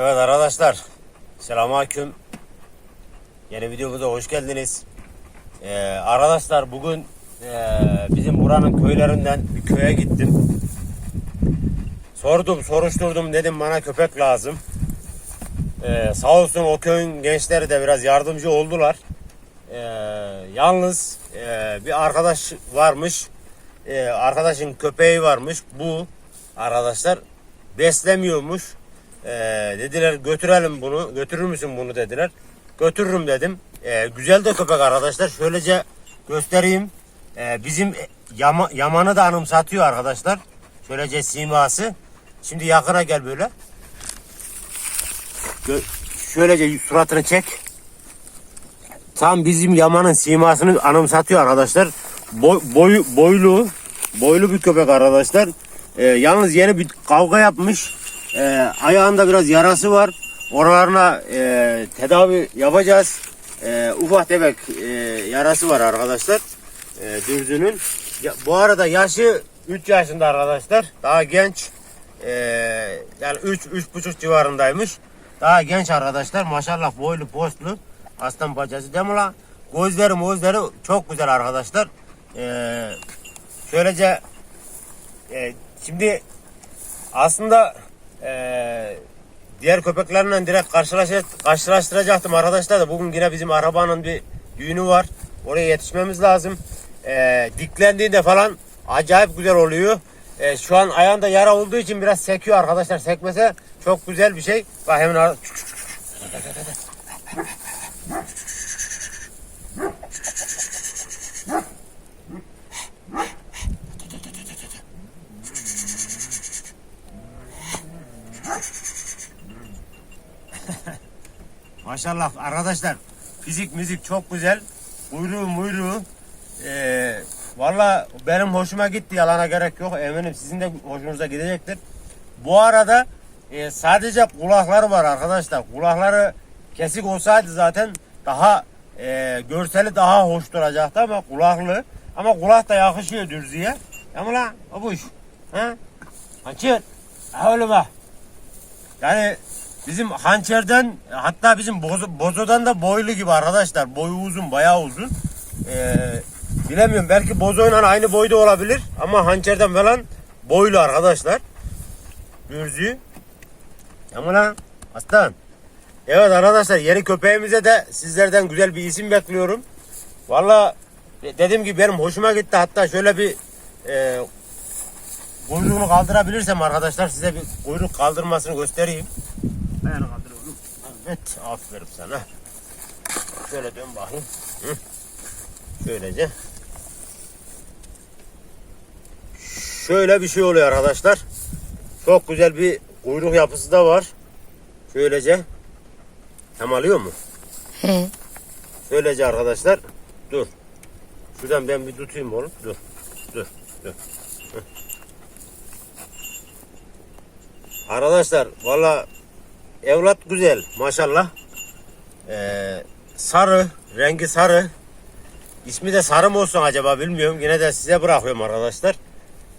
Evet arkadaşlar. Selamünaleyküm. Yeni videomuza hoş geldiniz. Ee, arkadaşlar bugün ee, bizim buranın köylerinden bir köye gittim. Sordum, soruşturdum dedim bana köpek lazım. Ee, sağ olsun o köyün gençleri de biraz yardımcı oldular. Ee, yalnız ee, bir arkadaş varmış. Ee, arkadaşın köpeği varmış. Bu arkadaşlar beslemiyormuş. Ee, dediler götürelim bunu. Götürür müsün bunu dediler. Götürürüm dedim. Ee, güzel de köpek arkadaşlar. Şöylece göstereyim. Ee, bizim yama, yamanı da anımsatıyor arkadaşlar. Şöylece siması. Şimdi yakına gel böyle. Gö- şöylece suratını çek. Tam bizim Yaman'ın simasını anımsatıyor arkadaşlar. Boy, boy, boylu, boylu bir köpek arkadaşlar. Ee, yalnız yeni bir kavga yapmış. Ee, ayağında biraz yarası var. Oralarına e, tedavi yapacağız. Ee, ufak tefek e, yarası var arkadaşlar. E, dürzünün. Ya, bu arada yaşı 3 yaşında arkadaşlar. Daha genç. Ee, yani 3 üç, buçuk civarındaymış. Daha genç arkadaşlar. Maşallah boylu postlu. Aslan bacası değil mi? Gözleri gözleri çok güzel arkadaşlar. Ee, şöylece e, şimdi aslında e, diğer köpeklerle direkt karşılaş karşılaştıracaktım arkadaşlar da bugün yine bizim arabanın bir düğünü var. Oraya yetişmemiz lazım. E, diklendiğinde falan acayip güzel oluyor. E, şu an ayağında yara olduğu için biraz sekiyor arkadaşlar. Sekmese çok güzel bir şey. Bak hemen Maşallah arkadaşlar fizik müzik çok güzel. Kuyruğu muyruğu. Ee, Valla benim hoşuma gitti yalana gerek yok. Eminim sizin de hoşunuza gidecektir. Bu arada e, sadece kulakları var arkadaşlar. Kulakları kesik olsaydı zaten daha e, görseli daha hoş duracaktı ama kulaklı. Ama kulak da yakışıyor dürzüye. Ama lan bu iş. Ha? Ha öyle. Yani bizim hançerden hatta bizim bozo, bozodan da boylu gibi arkadaşlar. Boyu uzun bayağı uzun. Ee, bilemiyorum belki bozoyla aynı boyda olabilir. Ama hançerden falan boylu arkadaşlar. Dürzü. Ama lan aslan. Evet arkadaşlar yeni köpeğimize de sizlerden güzel bir isim bekliyorum. Valla dediğim gibi benim hoşuma gitti. Hatta şöyle bir e, kuyruğunu kaldırabilirsem arkadaşlar size bir kuyruk kaldırmasını göstereyim. Ayağını kaldır oğlum. Evet aferin sana. Şöyle dön bakayım. Hı. Şöylece. Şöyle bir şey oluyor arkadaşlar. Çok güzel bir kuyruk yapısı da var. Şöylece. Tam alıyor mu? He. Şöylece arkadaşlar. Dur. Şuradan ben bir tutayım oğlum. Dur. Dur. Dur. Arkadaşlar valla evlat güzel maşallah. Ee, sarı, rengi sarı. İsmi de sarı mı olsun acaba bilmiyorum. Yine de size bırakıyorum arkadaşlar.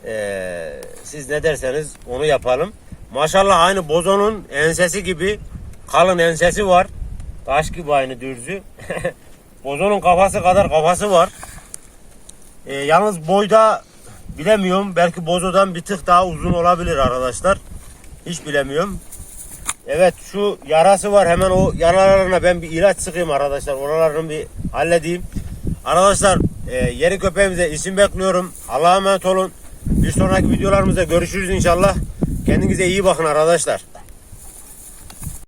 Ee, siz ne derseniz onu yapalım. Maşallah aynı bozonun ensesi gibi kalın ensesi var. Taş gibi aynı dürzü. bozonun kafası kadar kafası var. Ee, yalnız boyda bilemiyorum. Belki bozodan bir tık daha uzun olabilir arkadaşlar. Hiç bilemiyorum. Evet şu yarası var. Hemen o yaralarına ben bir ilaç sıkayım arkadaşlar. Oralarını bir halledeyim. Arkadaşlar e, yeni köpeğimize isim bekliyorum. Allah'a emanet olun. Bir sonraki videolarımızda görüşürüz inşallah. Kendinize iyi bakın arkadaşlar.